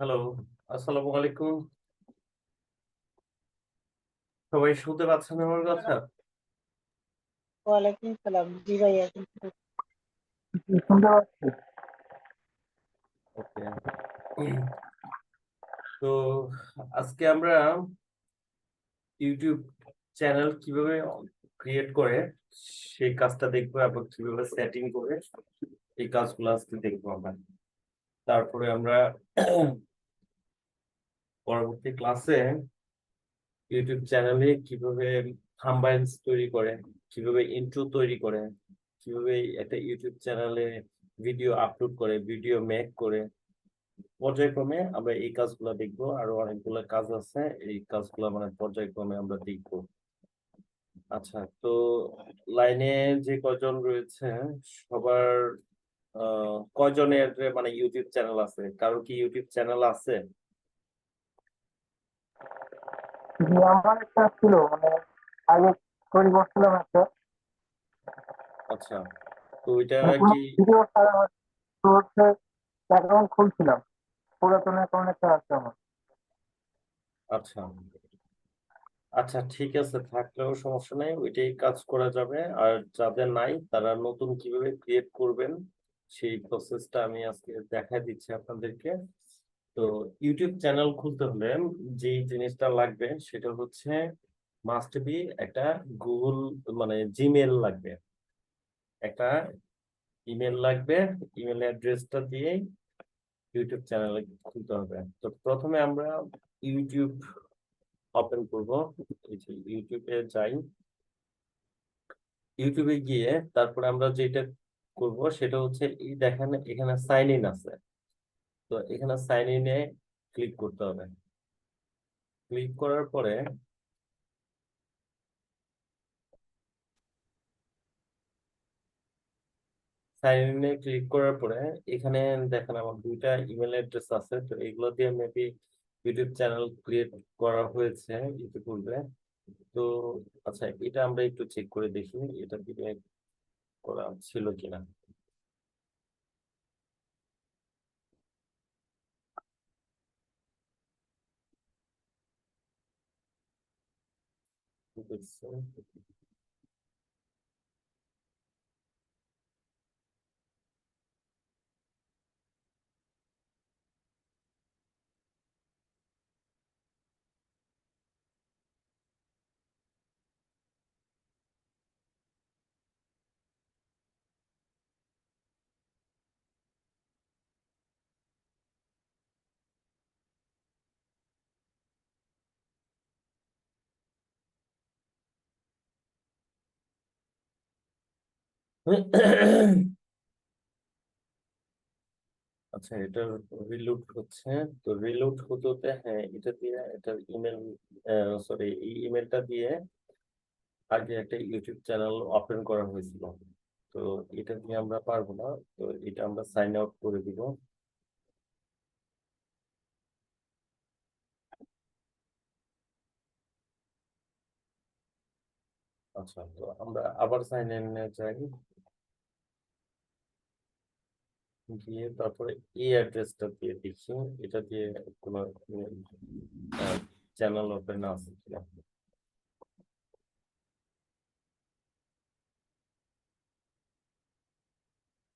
Hello আসসালামু আলাইকুম। সবাই শুনতে পাচ্ছেন আমার কথা? ওয়ালাইকুম সালাম জি ভাইয়া তো আজকে আমরা ইউটিউব চ্যানেল কীভাবে ক্রিয়েট করে সেই কাজটা দেখব এবং কীভাবে সেটিং করে এই কাজগুলো আজকে দেখব আমরা। তারপরে আমরা পরবর্তী ক্লাসে ইউটিউব চ্যানেলে কীভাবে থাম্বনেইলস তৈরি করে, কীভাবে ইন্ট্রো তৈরি করে, কীভাবে একটা ইউটিউব চ্যানেলে ভিডিও আপলোড করে ভিডিও মেক করে, পর্যায়ক্রমে আমরা এই কাজগুলো দেখব। আরও অনেকগুলো কাজ আছে, এই কাজগুলো মানে পর্যায়ক্রমে আমরা দেখব। আচ্ছা তো লাইনে যে কজন রয়েছে, সবার, আহ, কয়জনের মানে ইউটিউব চ্যানেল আছে? কারও কি ইউটিউব চ্যানেল আছে? জি আমার একটা ছিল মানে আগে তৈরি করছিলাম একটা। আচ্ছা তো ওইটা মানে কি ভিডিও ছাড়া তো হচ্ছে অ্যাকাউন্ট খুলছিলাম। পুরাতন অ্যাকাউন্ট একটা আছে আমার। আচ্ছা। আচ্ছা ঠিক আছে থাকলেও সমস্যা নেই ওইটাই কাজ করা যাবে। আর যাদের নাই তারা নতুন কীভাবে ক্রিয়েট করবেন সেই প্রসেসটা আমি আজকে দেখাই দিচ্ছি আপনাদেরকে। তো ইউটিউব চ্যানেল খুলতে হলে যেই জিনিসটা লাগবে সেটা হচ্ছে মাস্ট বি একটা গুগল মানে জিমেল লাগবে। একটা ইমেল লাগবে ইমেল অ্যাড্রেসটা দিয়েই ইউটিউব চ্যানেল খুলতে হবে। তো প্রথমে আমরা ইউটিউব ওপেন করব। যে ইউটিউবে যাই। ইউটিউবে গিয়ে তারপরে আমরা যেটা করব সেটা হচ্ছে এই দেখেন এখানে সাইন ইন আছে। তো এখানে সাইন ইনে ক্লিক করতে হবে। ক্লিক করার পরে সাইন ইনে ক্লিক করার পরে এখানে দেখেন আমার দুইটা ইমেল অ্যাড্রেস আছে, তো এগুলো দিয়ে মেবি ইউটিউব চ্যানেল ক্রিয়েট করা হয়েছে ইতিপূর্বে। তো আচ্ছা এটা আমরা একটু চেক করে দেখি, এটা দিয়ে করা ছিল কিনা। good for. আচ্ছা এটা রিলোড হচ্ছে। তো রিলোড হতে হ্যাঁ এটা দিয়ে এটার ইমেল সরি এই ইমেলটা দিয়ে আগে একটা ইউটিউব চ্যানেল ওপেন করা হয়েছিল। তো এটা দিয়ে আমরা পারব না। তো এটা আমরা সাইন আউট করে দিব। আচ্ছা তো আমরা আবার সাইন ইন যাই। গিয়ে তারপরে এই অ্যাড্রেসটা দিয়ে দেখি এটা দিয়ে কোনো চ্যানেল ওপেন আছে কিনা।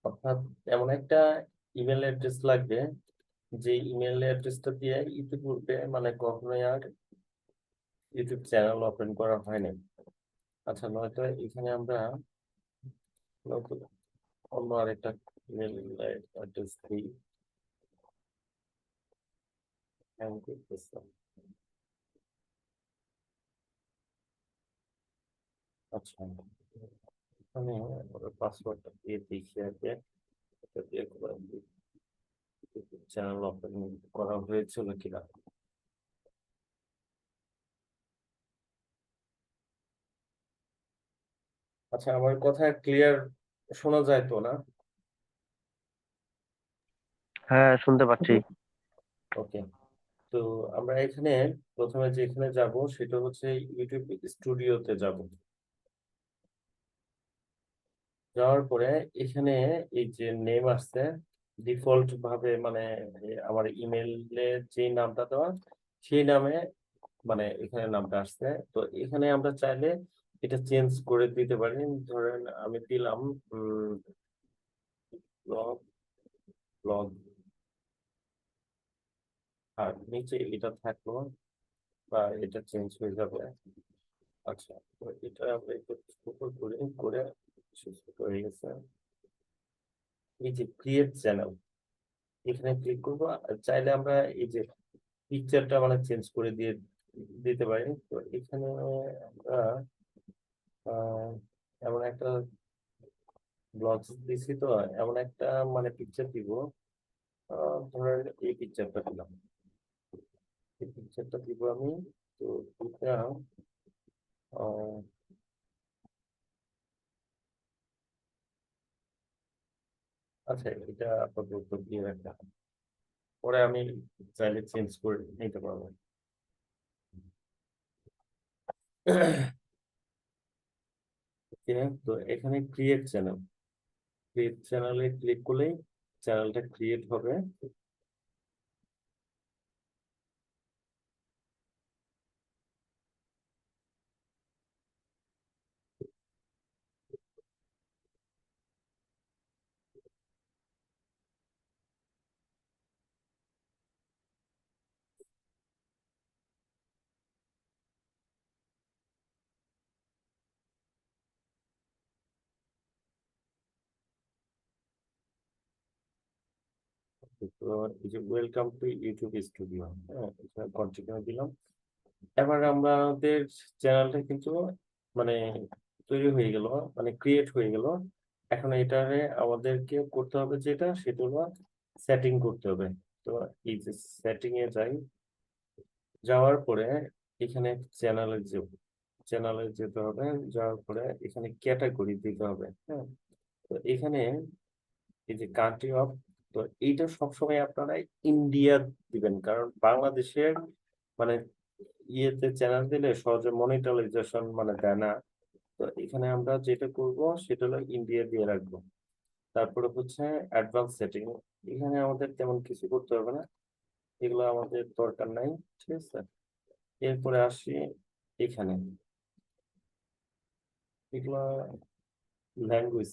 অর্থাৎ এমন একটা ইমেল অ্যাড্রেস লাগবে, যে ইমেল অ্যাড্রেসটা দিয়ে ইতিপূর্বে মানে কখনোই আর ইউটিউব চ্যানেল ওপেন করা হয়নি আচ্ছা নয়তো এখানে আমরা অন্য আরেকটা ইমেল অ্যাড্রেস দিই হ্যাং করতেছে আচ্ছা এখানে পাসওয়ার্ডটা দিয়ে দেখি আগে চ্যানেল ওপেন করা হয়েছিল কিনা আচ্ছা আমার কথা ক্লিয়ার শোনা যায় তো না? হ্যাঁ শুনতে পাচ্ছি। ওকে। তো আমরা এখানে প্রথমে যেখানে যাব সেটা হচ্ছে ইউটিউব স্টুডিওতে যাব। যাওয়ার পরে এখানে এই যে নেম আসছে ডিফল্ট ভাবে মানে আমার ইমেইলে যে নামটা দেওয়া, সেই নামে মানে এখানে নামটা আসছে। তো এখানে আমরা চাইলে এটা চেঞ্জ করে দিতে পারি। ধরেন আমি দিলাম ব্লগ ব্লগ আর নিচে এটা থাকল বা এটা চেঞ্জ হয়ে যাবে। আচ্ছা তো এটা আমরা একটু ছোট করে করে ছোট হয়ে গেছে। এই যে ক্রিয়েট চ্যানেল এখানে ক্লিক করব। চাইলে আমরা এই যে পিকচারটা মানে চেঞ্জ করে দিয়ে দিতে পারি। তো এখানে আমরা এমন একটা ব্লগ দিছি তো, এমন একটা মানে পিকচার দিব। ধরেন এই পিকচারটা দিলাম। এই পিকচারটা দিব আমি তো এটা আচ্ছা এটা আপাতত দিয়ে রাখলাম পরে আমি চাইলে চেঞ্জ করে নিতে পারব তো এখানে ক্রিয়েট চ্যানেল ক্রিয়েট চ্যানেলে ক্লিক করলেই চ্যানেলটা ক্রিয়েট হবে এই যে ওয়েলকাম টু ইউটিউব স্টুডিও হ্যাঁ কন্টিনিউ দিলাম। এবার আমাদের চ্যানেলটা কিন্তু মানে তৈরি হয়ে গেল মানে ক্রিয়েট হয়ে গেল। এখন এটারে আমাদেরকে করতে হবে যেটা, সেটা সেটিং করতে হবে। তো এই যে সেটিং এ যাই, যাওয়ার পরে এখানে চ্যানেলে যে চ্যানেলে যেতে হবে, যাওয়ার পরে এখানে ক্যাটাগরি দিতে হবে হ্যাঁ। তো এখানে এই যে কান্ট্রি অফ তো এইটা সবসময় আপনারা ইন্ডিয়া দিবেন। কারণ বাংলাদেশের মানে ইয়েতে চ্যানেল দিলে সহজে মনিটাইজেশন মানে দেয় না। তো এখানে আমরা যেটা করব সেটা হলো ইন্ডিয়া দিয়ে রাখব। তারপরে হচ্ছে অ্যাডভান্স সেটিং এখানে আমাদের তেমন কিছু করতে হবে না। এগুলো আমাদের দরকার নাই, ঠিক আছে? এরপরে আসি এখানে। এগুলো ল্যাঙ্গুয়েজ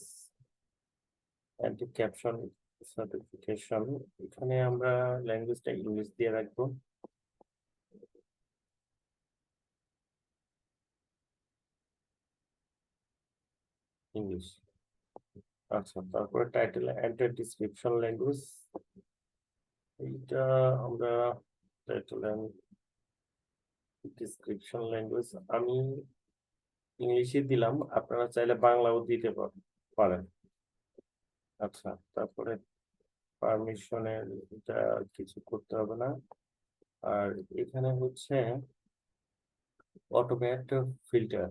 ক্যাপশন সার্টিফিকেশন এখানে আমরা ল্যাঙ্গুয়েজটা ইংলিশ দিয়ে রাখব। ইংলিশ আচ্ছা তারপরে টাইটেল অ্যান্ড ডিসক্রিপশন ল্যাঙ্গুয়েজ এইটা আমরা টাইটেল অ্যান্ড ডিসক্রিপশন ল্যাঙ্গুয়েজ আমি ইংলিশে দিলাম। আপনারা চাইলে বাংলাও দিতে পার- পারেন। আচ্ছা তারপরে পারমিশনের এটা কিছু করতে হবে না। আর এখানে হচ্ছে অটোমেট ফিল্টার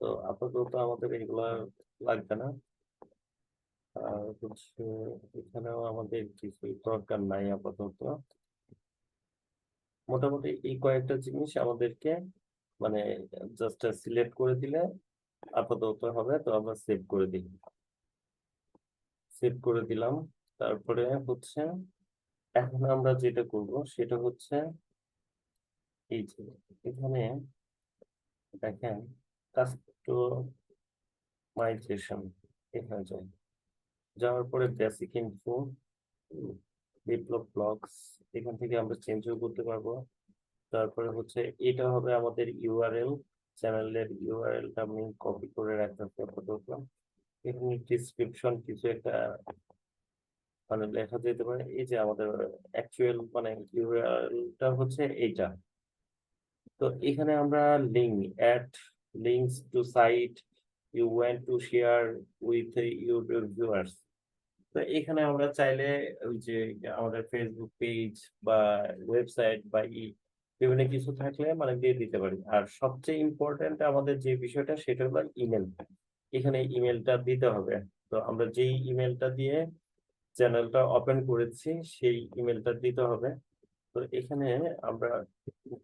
তো আপাতত আমাদের এগুলা লাগবে না। আর হচ্ছে এখানেও আমাদের কিছু দরকার নাই আপাতত। মোটামুটি এই কয়েকটা জিনিস আমাদেরকে মানে জাস্ট সিলেক্ট করে দিলে আপাতত হবে, তো আমরা সেভ করে দিই। সেভ করে দিলাম। তারপরে হচ্ছে এখন আমরা যেটা করব সেটা হচ্ছে এই যে এখানে দেখেন কাস্টমাইজেশন এখানে যাই। যাওয়ার পরে বেসিক ইনফো বিপ্লব ব্লগস এখান থেকে আমরা চেঞ্জও করতে পারব। তারপরে হচ্ছে এটা হবে আমাদের ইউআরএল চ্যানেলের ইউআরএলটা আমি কপি করে রাখতে আপাতত। এখানে ডিসক্রিপশন কিছু একটা মানে লেখা যেতে পারে, এই যে আমাদের অ্যাকচুয়াল মানে ইউআরএলটা হচ্ছে এইটা। তো এখানে আমরা link add links to site you want to share with your viewers তো এখানে আমরা চাইলে ওই যে আমাদের ফেসবুক পেজ বা ওয়েবসাইট বা ই বিভিন্ন কিছু থাকলে মানে দিয়ে দিতে পারি। আর সবচেয়ে ইম্পর্টেন্ট আমাদের যে বিষয়টা সেটা হলো ইমেল এখানে ইমেলটা দিতে হবে। তো আমরা যেই ইমেলটা দিয়ে চ্যানেলটা ওপেন করেছি সেই ইমেলটা দিতে হবে। তো এখানে আমরা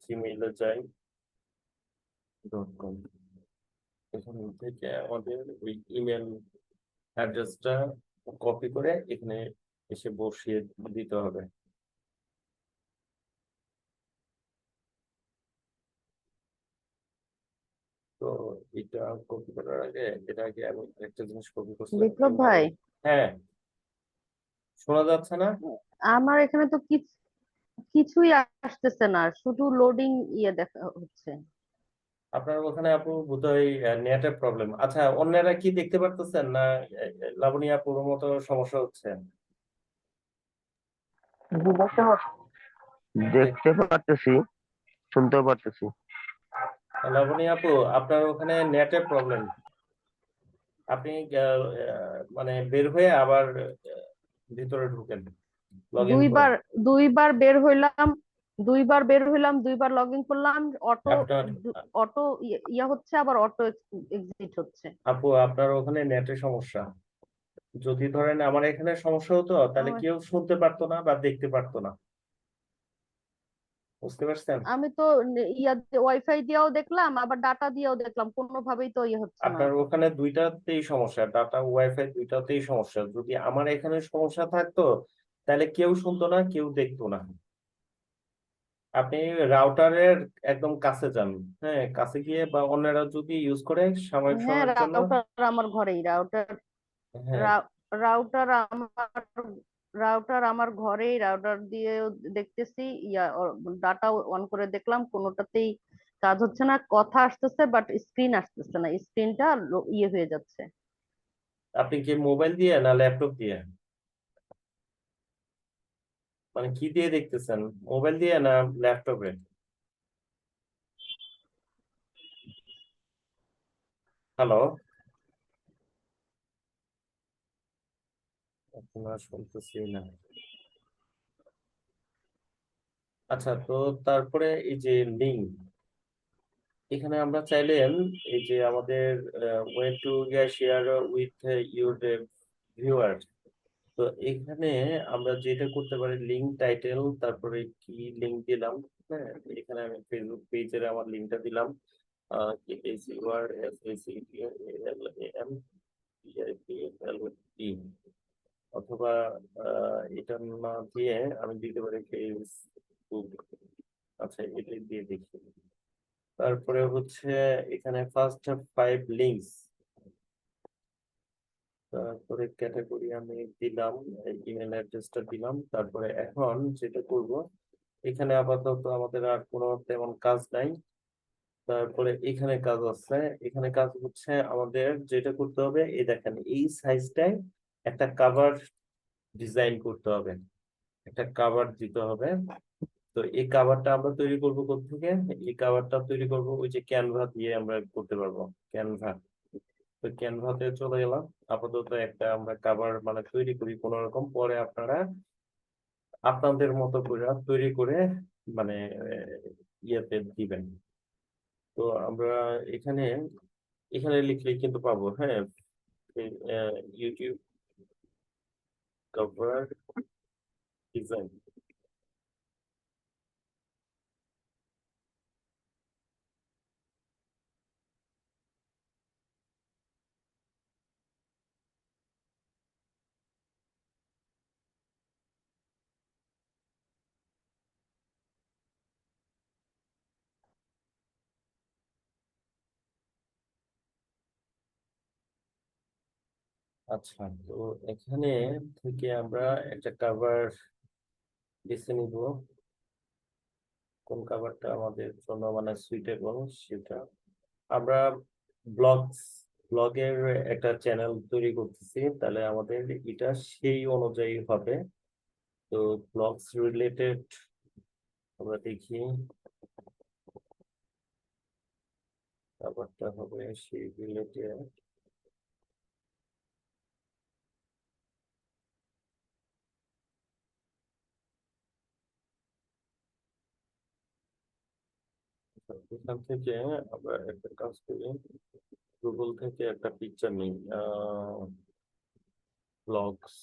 জিমেইলে যাই। Dot com. এখান থেকে আমাদের ওই ইমেল অ্যাড্রেসটা কপি করে এখানে এসে বসিয়ে দিতে হবে। তো এটা কপি করার আগে এটা আগে আমি একটা জিনিস কপি করছিলাম। বিপ্লব ভাই। হ্যাঁ। শোনা যাচ্ছে না? আমার এখানে তো কিছু কিছুই আসতেছে না শুধু লোডিং ইয়ে দেখা হচ্ছে। আপনার ওখানে আপু বোধহয় নেটের প্রবলেম আচ্ছা অন্যরা কি দেখতে পারতেছেন না লাবণী আপুর মতো সমস্যা হচ্ছে? দেখতে পারতেছি শুনতেও পারতেছি। লাবণী আপু আপনার ওখানে নেটের প্রবলেম আপনি আহ, আহ, মানে বের হয়ে আবার ভিতরে ঢুকেন। দুইবার দুইবার বের হইলাম দুইবার বের হইলাম দুইবার লগ ইন করলাম অটো অটো ইয়া হচ্ছে আবার অটো এক্সিট হচ্ছে। আপু আপনার ওখানে নেটের সমস্যা। যদি ধরেন আমার এখানে সমস্যা হতো তাহলে কেউ শুনতে পারতো না বা দেখতে পারতো না। বুঝতে পারছেন? আমি তো ইয়া ওয়াইফাই দিয়েও দেখলাম আবার ডাটা দিয়েও দেখলাম কোনোভাবেই তো ইয়ে হচ্ছে না। আপনার ওখানে দুইটাতেই সমস্যা ডাটা ওয়াইফাই দুইটাতেই সমস্যা। যদি আমার এখানে সমস্যা থাকতো তাহলে কেউ শুনতো না কেউ দেখতো না। আপনি রাউটারের একদম কাছে যান হ্যাঁ কাছে গিয়ে বা অন্যরা যদি ইউজ করে সাময়িক হ্যাঁ রাউটার আমার ঘরেই রাউটার হ্যাঁ। রাউটার আমার রাউটার আমার ঘরেই রাউটার দিয়ে দেখতেছি, ইয়া ডাটা অন করে দেখলাম, কোনোটাতেই কাজ হচ্ছে না, কথা আসতেছে বাট স্ক্রিন আসতেছে না স্ক্রিনটা ইয়ে হয়ে যাচ্ছে। আপনি কি মোবাইল দিয়ে না ল্যাপটপ দিয়ে? মানে কি দিয়ে দেখতেছেন? মোবাইল দিয়ে না ল্যাপটপে হ্যালো আপনার শুনতেছি না। আচ্ছা তো তারপরে এই যে লিঙ্ক, এখানে আমরা চাইলেন এই যে আমাদের way to share with your viewer তো এখানে আমরা যেটা করতে পারি লিঙ্ক টাইটেল, তারপরে কি লিঙ্ক দিলাম হ্যাঁ এখানে আমি ফেসবুক পেজের আমার লিঙ্কটা দিলাম ই অথবা আহ, এটা না দিয়ে আমি দিতে পারি আচ্ছা এটা দিয়ে দেখি। তারপরে হচ্ছে এখানে ফার্স্ট ফাইভ লিঙ্কস তারপরে ক্যাটাগরি আমি দিলাম ইমেল অ্যাড্রেসটা দিলাম তারপরে এখন যেটা করব এখানে আপাতত আমাদের আর কোনো তেমন কাজ নাই। তারপরে এখানে কাজ আছে এখানে কাজ হচ্ছে আমাদের যেটা করতে হবে এই দেখেন এই সাইজটায় একটা কাভার ডিজাইন করতে হবে। একটা কাভার দিতে হবে। তো এই কাভারটা আমরা তৈরি করব কোত্থেকে? এই কাভারটা তৈরি করব ওই যে ক্যানভা দিয়ে আমরা করতে পারব ক্যানভা তো ক্যানভাতে চলে গেলাম। আপাতত একটা আমরা কাভার মানে তৈরি করি কোনো রকম। পরে আপনারা আপনাদের মতো করে তৈরি করে মানে ইয়েতে দিবেন। তো আমরা এখানে এখানে লিখলে কিন্তু পাবো হ্যাঁ? ইউটিউব কভার ডিজাইন আচ্ছা তো এখানে থেকে আমরা একটা কাভার বেছে নিব। কোন কাভারটা আমাদের জন্য মানে সুইটেবল সেটা। আমরা ব্লগস ব্লগের একটা চ্যানেল তৈরি করতেছি, তাহলে আমাদের এটা সেই অনুযায়ী হবে। তো ব্লগস রিলেটেড আমরা দেখি। কাভারটা হবে সেই রিলেটেড এখান থেকে আমরা একটা কাজ করি। গুগল থেকে একটা পিকচার নিই। ব্লগস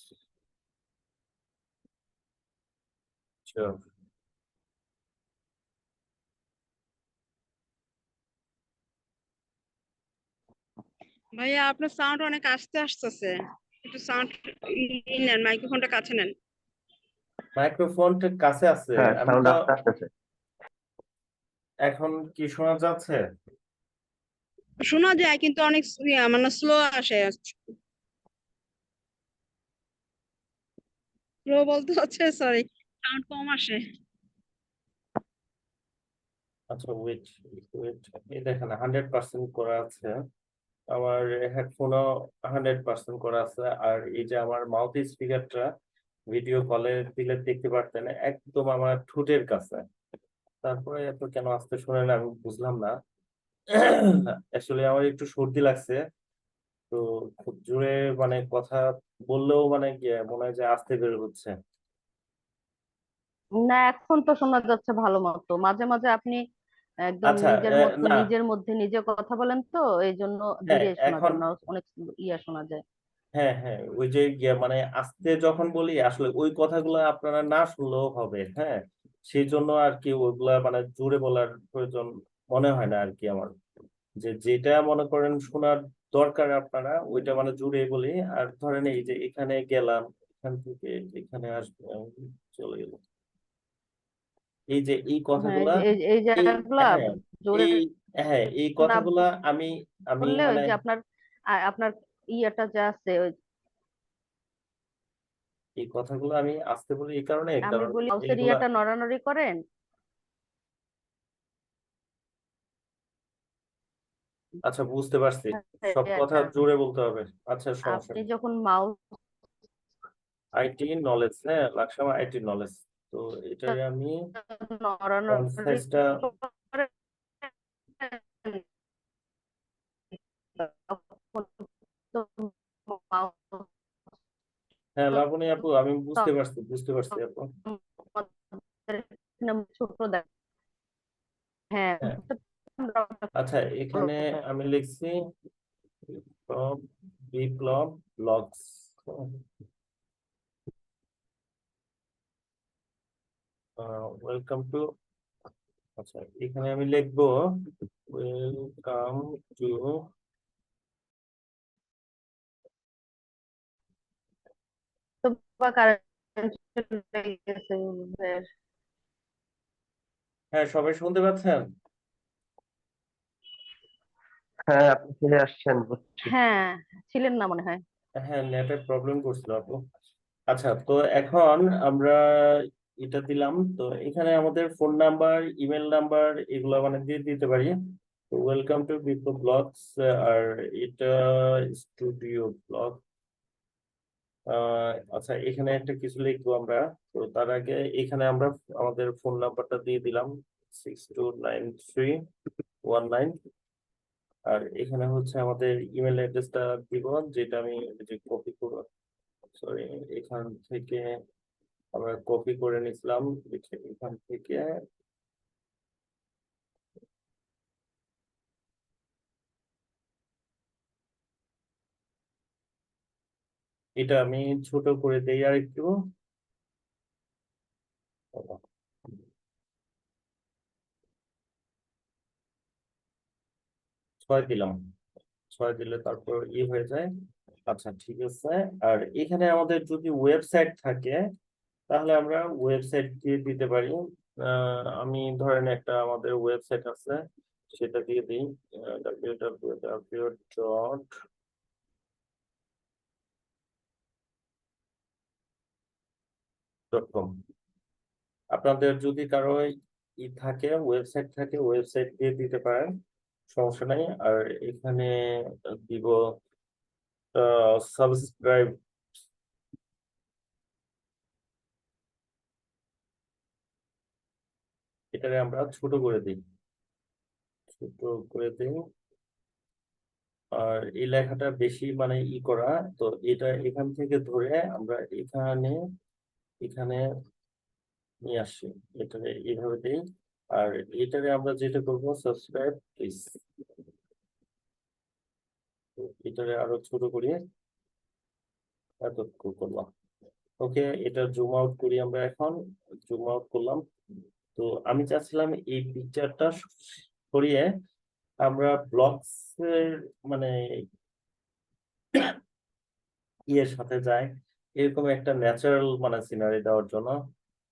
ভাইয়া আপনার সাউন্ড অনেক আসতে আসতেছে। একটু সাউন্ড নেন মাইক্রোফোনটা কাছে নেন। মাইক্রোফোনটা কাছে আছে। হ্যাঁ সাউন্ড তো আস্তে আসতেছে। এখন কি শোনা যাচ্ছে? শোনা যায় কিন্তু অনেক মানে স্লো আসে। স্লো বলতে হচ্ছে সরি সাউন্ড কম আসে। আচ্ছা ওয়েট ওয়েট এই দেখেন হান্ড্রেড পার্সেন্ট করা আছে। আমার হেডফোনও হান্ড্রেড পার্সেন্ট করা আছে। আর এই যে আমার মাউথ স্পিকারটা ভিডিও কলে দিলে দেখতে পারতেন একদম আমার ঠোঁটের কাছে। তারপরে এত কেন আস্তে শুনে না আমি বুঝলাম না। আসলে আমার একটু সর্দি লাগছে। তো খুব জোরে মানে কথা বললেও মানে মনে হয় যে আস্তে বের হচ্ছে। না এখন তো শোনা যাচ্ছে ভালো মতো। মাঝে মাঝে আপনি একদম আচ্ছা, নিজের মতো। নিজের মধ্যে নিজে কথা বলেন তো এই জন্য ধীরে শোনা যায় না অনেক ইয়া শোনা যায়। হ্যাঁ হ্যাঁ ওই যে মানে আস্তে যখন বলি আসলে ওই কথাগুলো আপনারা না শুনলেও হবে হ্যাঁ? সেই জন্য আর কি ওইগুলা মানে জোরে বলার প্রয়োজন মনে হয় না আর কি আমার। যে যেটা মনে করেন শোনার দরকার আপনারা ওইটা মানে জোরে বলি। আর ধরেন এই যে এখানে গেলাম এখান থেকে এখানে আসব চলে গেল এই যে এই হ্যাঁ কথাগুলা এই জায়গাগুলা হ্যাঁ জোরে এই হ্যাঁ এই কথাগুলা আমি আমি মানে আপনার আপনার ইয়েটা যে আছে ওই এই কথাগুলো আমি আস্তে বলি এই কারণে আমি কারণ বলি এইগুলা নড়ানড়ি করেন? আচ্ছা বুঝতে পারছি। সব কথা জোরে বলতে হবে। আচ্ছা সমস্যা আপনি যখন মাউস আইটি নলেজ হ্যাঁ লাকসাম আইটি নলেজ। তো এটারে আমি সাইজটা হ্যাঁ লাবণী আপু আমি বুঝতে পারছি বুঝতে পারছি আপু ছোট হ্যাঁ হ্যাঁ। আচ্ছা এখানে আমি লিখছি Biplob Biplob blogs welcome to আচ্ছা এখানে আমি লিখব ওয়েলকাম টু বা কারেন্ট চলে গেছে হ্যাঁ সবাই শুনতে পাচ্ছেন? হ্যাঁ আপনি ফিরে আসছেন বুঝছি। হ্যাঁ ছিলেন না মনে হয়। হ্যাঁ নেটের প্রবলেম করছিল আপু। আচ্ছা তো এখন আমরা এটা দিলাম। তো এখানে আমাদের ফোন নাম্বার ইমেল নাম্বার এগুলো মানে দিয়ে দিতে পারি। ওয়েলকাম টু বিপ্লব ব্লগস আর এটা স্টুডিও ব্লগ আচ্ছা এখানে একটা কিছু লিখব আমরা। তো তার আগে এখানে আমরা আমাদের ফোন নাম্বারটা দিয়ে দিলাম six two nine three one nine আর এখানে হচ্ছে আমাদের ইমেল অ্যাড্রেসটা দিব, যেটা আমি কপি করব সরি এখান থেকে আমরা কপি করে নিছিলাম এখান থেকে এটা আমি ছোট করে দেই আর একটু ছয় দিলাম। ছয় দিলে তারপর ই হয়ে যায়। আচ্ছা ঠিক আছে। আর এখানে আমাদের যদি ওয়েবসাইট থাকে, তাহলে আমরা ওয়েবসাইট দিয়ে দিতে পারি। আমি ধরেন একটা আমাদের ওয়েবসাইট আছে, সেটা দিয়ে দিই। W W W dot dot আপনাদের যদি কারও ই থাকে ওয়েবসাইট থাকে ওয়েবসাইট দিয়ে দিতে পারেন, সমস্যা নাই। আর এখানে দিব সাবস্ক্রাইব এটাকে আমরা ছোট করে দিই। ছোট করে দিই। আর এই লেখাটা বেশি মানে ই করা, তো এটা এখান থেকে ধরে আমরা এখানে এখানে নিয়ে আসি। এটাকে এইভাবে দিই। আর এটাকে আমরা যেটা করব সাবস্ক্রাইব প্লিজ এটাকে আরও ছোট করি এতটুকু করলাম। ওকে, এটা জুম আউট করি আমরা এখন। জুম আউট করলাম। তো আমি চাচ্ছিলাম এই পিকচারটা সরিয়ে আমরা ব্লগস এর মানে ইয়ের সাথে যায় এরকম একটা ন্যাচারাল মানে সিনারি দেওয়ার জন্য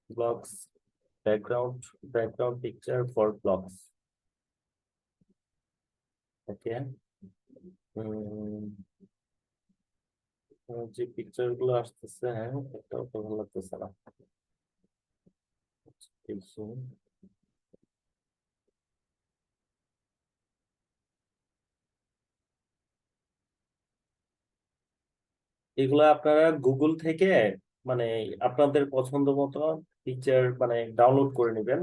blogs background background picture for blogs okay যে পিকচারগুলো আসতেছে হ্যাঁ এটাও ভালো লাগতেছে না। এগুলো আপনারা গুগল থেকে মানে আপনাদের পছন্দ মতো পিকচার মানে ডাউনলোড করে নেবেন।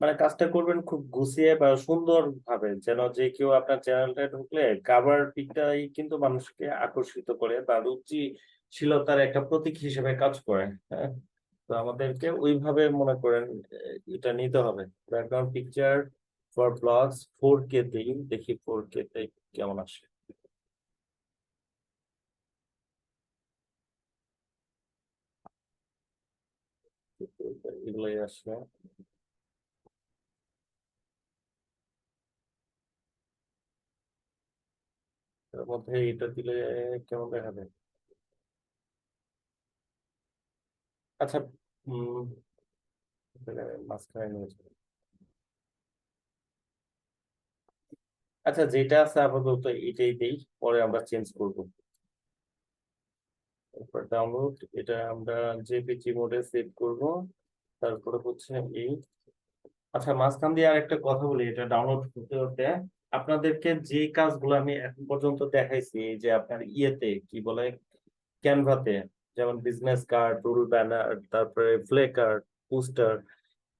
মানে কাজটা করবেন খুব গুছিয়ে বা সুন্দর ভাবে যেন যে কেউ আপনার চ্যানেলটা ঢুকলে কাভার পিকটাই কিন্তু মানুষকে আকর্ষিত করে বা রুচিশীলতার একটা প্রতীক হিসেবে কাজ করে হ্যাঁ? তো আমাদেরকে ওইভাবে মনে করেন এটা নিতে হবে। Background picture for blogs four K দেখি ফোর কে কেমন আসে। এগুলোই আসবে তার মধ্যে এটা দিলে কেমন দেখাবে আচ্ছা উম মাঝখানে নিয়ে যাব। আচ্ছা যেটা আছে আপাতত এটাই দেই, পরে আমরা চেঞ্জ করব। ডাউনলোড এটা আমরা জেপিজি মোডে সেভ করব। তারপরে হচ্ছে এই আচ্ছা মাঝখান দিয়ে আরেকটা কথা বলি, এটা ডাউনলোড হতে হতে আপনাদেরকে যে কাজগুলো আমি এখন পর্যন্ত দেখাইছি যে আপনার ইয়েতে, কি বলে, ক্যানভাতে, যেমন বিজনেস কার্ড রুল ব্যানার তারপরে ফ্লে কার্ড পোস্টার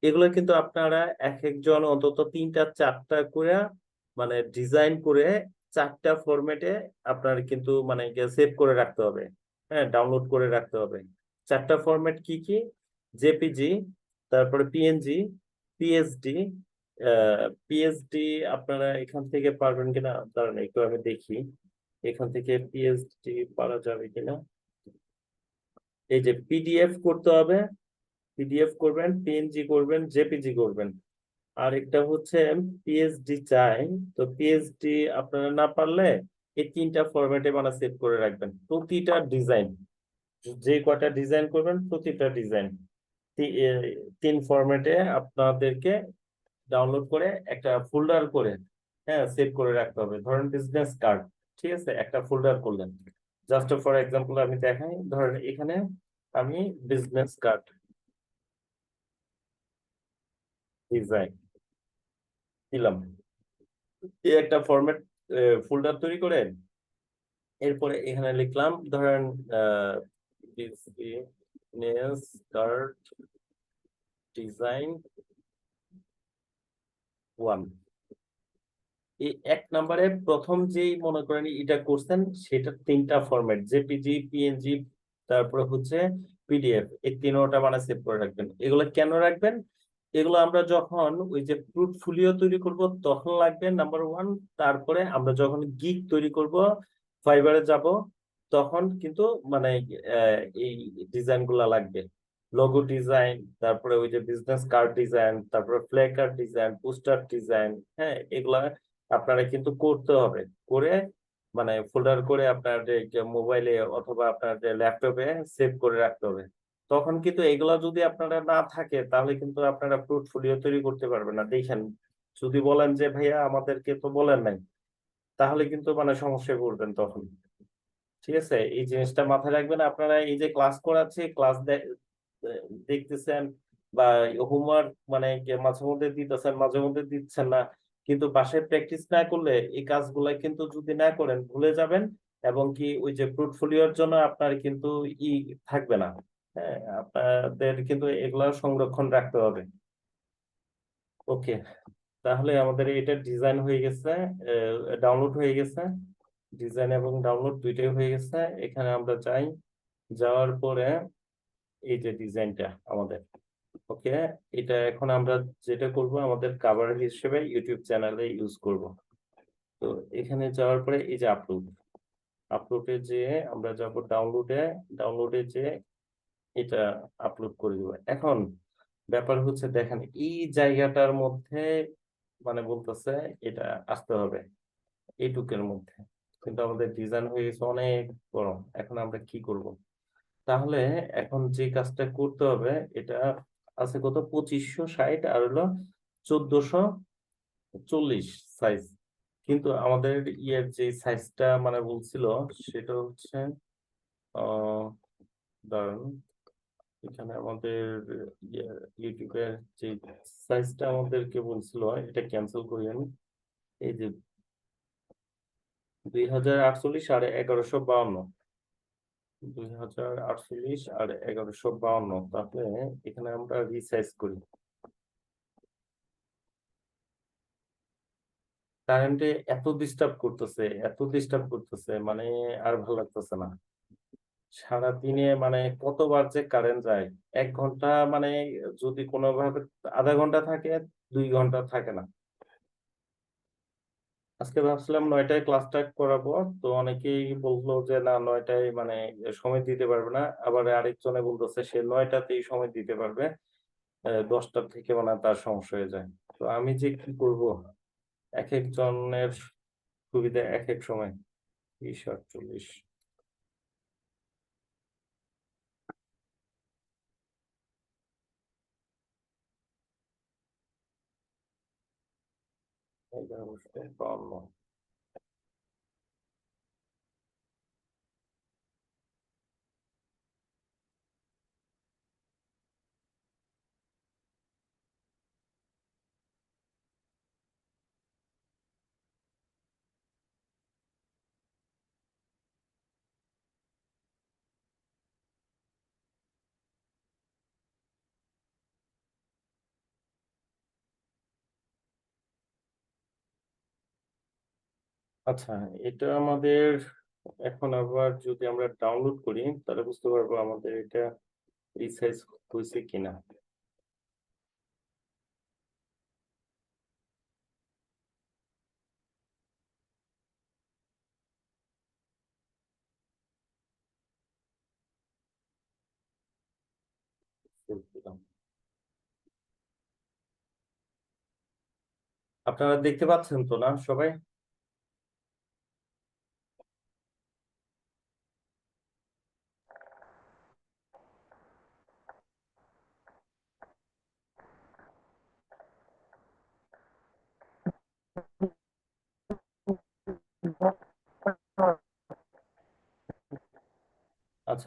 এগুলো কিন্তু আপনারা এক একজন অন্তত তিনটা, চারটা করে মানে ডিজাইন করে চারটা ফরম্যাটে আপনার কিন্তু মানে সেভ করে রাখতে হবে। হ্যাঁ ডাউনলোড করে রাখতে হবে। চারটা ফরম্যাট কি কি? জেপিজি তারপরে পিএনজি পিএসডি পিএসডি আপনারা এখান থেকে পারবেন কিনা? দাঁড়ান, একটু আমি দেখি। এখান থেকে পিএসডি পারা যাবে কিনা? এই যে পিডিএফ করতে হবে পিডিএফ করবেন পিএনজি করবেন জেপিজি করবেন। আর একটা হচ্ছে পিএসডি চাই, তো পিএসডি আপনারা না পারলে এই তিনটা ফরম্যাটে মানে সেভ করে রাখবেন। প্রতিটা ডিজাইন, যে কটা ডিজাইন করবেন, প্রতিটা ডিজাইন। তিন ফরম্যাটে আপনাদেরকে ডাউনলোড করে একটা ফোল্ডার করে হ্যাঁ সেভ করে রাখতে হবে। ধরেন বিজনেস কার্ড ঠিক আছে? একটা ফোল্ডার করলেন। জাস্ট ফর এক্সাম্পল আমি দেখাই, ধরেন এখানে আমি বিজনেস কার্ড ডিজাইন দিলাম। এই একটা ফরম্যাট ফোল্ডার তৈরি করে এরপরে এখানে লিখলাম, ধরেন বিজনেস কার্ড ডিজাইন ওয়ান এই এক নম্বরে প্রথম যেই মনে করেন এটা করছেন, সেটা তিনটা ফরম্যাট জেপিজি পিএনজি তারপরে হচ্ছে পিডিএফ এই তিনোটা মানে সেভ করে রাখবেন। এগুলো কেন রাখবেন? এগুলো আমরা যখন ওই যে পোর্টফোলিও তৈরি করব, তখন লাগবে নাম্বার ওয়ান তারপরে আমরা যখন গিগ তৈরি করব ফাইবারে যাব তখন কিন্তু মানে এই ডিজাইনগুলা লাগবে। লোগো ডিজাইন তারপরে ওই যে বিজনেস কার্ড ডিজাইন তারপরে ফ্লে কার্ড ডিজাইন পোস্টার ডিজাইন হ্যাঁ এগুলা আপনারা কিন্তু করতে হবে। করে মানে ফোল্ডার করে আপনার মোবাইলে অথবা আপনার ল্যাপটপে সেভ করে রাখতে হবে। তখন কিন্তু এগুলা যদি আপনারা না থাকে, তাহলে কিন্তু আপনারা পোর্টফোলিও তৈরি করতে পারবেন না। দেখেন, যদি বলেন যে, ভাইয়া, আমাদেরকে তো বলেন নাই, তাহলে কিন্তু মানে সমস্যায় পড়বেন তখন। ঠিক আছে? এই জিনিসটা মাথায় রাখবেন। আপনারা এই যে ক্লাস করাচ্ছে ক্লাস দেখতেছেন বা হোমওয়ার্ক মানে মাঝে মধ্যে দিতেছেন, মাঝে মধ্যে দিচ্ছেন না। কিন্তু বাসায় প্র্যাকটিস না করলে এই কাজগুলা কিন্তু যদি না করেন, ভুলে যাবেন এবং কি ওই যে পোর্টফোলিওর জন্য আপনার কিন্তু ই থাকবে না। হ্যাঁ আপনাদের কিন্তু এগুলা সংরক্ষণ রাখতে হবে। ওকে তাহলে আমাদের এটা ডিজাইন হয়ে গেছে ডাউনলোড হয়ে গেছে। ডিজাইন এবং ডাউনলোড দুইটাই হয়ে গেছে। এখানে আমরা যাই, যাওয়ার পরে এই যে ডিজাইনটা আমাদের, ওকে? এটা এখন আমরা যেটা করব, আমাদের কাভার হিসেবে ইউটিউব চ্যানেলে ইউজ করব। তো এখানে যাওয়ার পরে এই যে আপলোড আপলোডে যে আমরা যাব ডাউনলোডে ডাউনলোডে যে এটা আপলোড করে দেবো। এখন ব্যাপার হচ্ছে দেখেন, এই জায়গাটার মধ্যে মানে বলতেছে এটা আসতে হবে এইটুকের মধ্যে। কিন্তু আমাদের ডিজাইন হয়ে গেছে অনেক বড় এখন আমরা কি করব? তাহলে এখন যে কাজটা করতে হবে, এটা আছে কত? পঁচিশশো ষাট আর হলো চোদ্দশো চল্লিশ সাইজ কিন্তু আমাদের ইয়ের যে সাইজটা মানে বলছিল সেটা হচ্ছে এখানে আমাদের ইয়ে ইউটিউবের যে সাইজটা আমাদেরকে বলছিল, এটা ক্যান্সেল করি আমি। এই যে দুই হাজার আটচল্লিশ আর এগারোশো বাউন্ন। দুই হাজার আটচল্লিশ আর এগারোশো বাউন্ন। তাহলে এখানে আমরা রিসাইজ করি। কারেন্টে এত ডিস্টার্ব করতেছে, এত ডিস্টার্ব করতেছে মানে আর ভালো লাগতেছে না। সারাদিনে মানে কতবার যে কারেন্ট যায়, এক ঘণ্টা মানে যদি কোনোভাবে আধা ঘণ্টা থাকে, দুই ঘণ্টা থাকে না। আজকে ভাবছিলাম নয়টায় ক্লাস স্টার্ট করাবো, তো অনেকেই বলল যে, না, নয়টায় মানে সময় দিতে পারবে না। আবার আরেকজনে বলতেছে, সে নয়টাতেই সময় দিতে পারবে। দশটার থেকে মানে তার সমস্যা হয়ে যায়। তো আমি যে কি করব? এক একজনের সুবিধা, এক এক সময়। বিশ আটচল্লিশ। এগারোশো বাউন্ন আচ্ছা এটা আমাদের এখন আবার যদি আমরা ডাউনলোড করি, তাহলে বুঝতে পারব আমাদের এটা রিসাইজ হয়েছে কিনা। আপনারা দেখতে পাচ্ছেন তো না সবাই?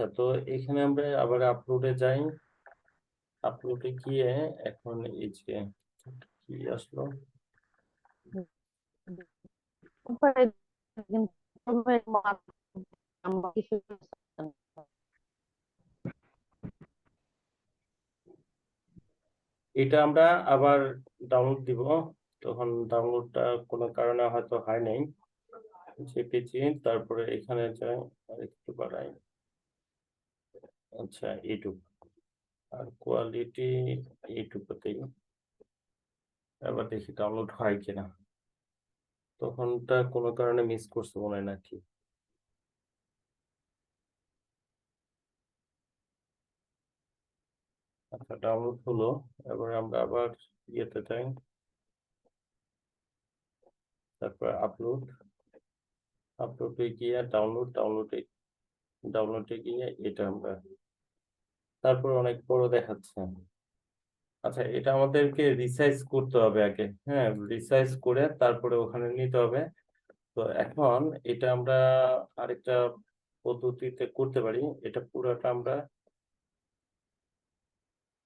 আচ্ছা তো এখানে আমরা আবার আপলোডে যাই। আপলোডে গিয়ে এখন এই যে কি আসলো? এটা আমরা আবার ডাউনলোড দিব। তখন ডাউনলোডটা কোনো কারণে হয়তো হয় নাই। জেপিজি তারপরে এখানে যাই আর একটু বাড়াই। আচ্ছা ইউটিউব আর কোয়ালিটি ইউটিউবতেই এবার দেখি ডাউনলোড হয় কিনা। তখনটা কোনো কারণে মিস করছে মনে হয় নাকি? আচ্ছা ডাউনলোড হলো। এবার আমরা আবার ইয়েতে যাই। তারপর আপলোড আপলোডে গিয়ে ডাউনলোড ডাউনলোডে ডাউনলোডে গিয়ে এটা আমরা তারপর অনেক বড় দেখাচ্ছে। আচ্ছা এটা আমাদেরকে রিসাইজ করতে হবে আগে। হ্যাঁ রিসাইজ করে তারপরে ওখানে নিতে হবে। তো এখন এটা আমরা আরেকটা পদ্ধতিতে করতে পারি। এটা পুরোটা আমরা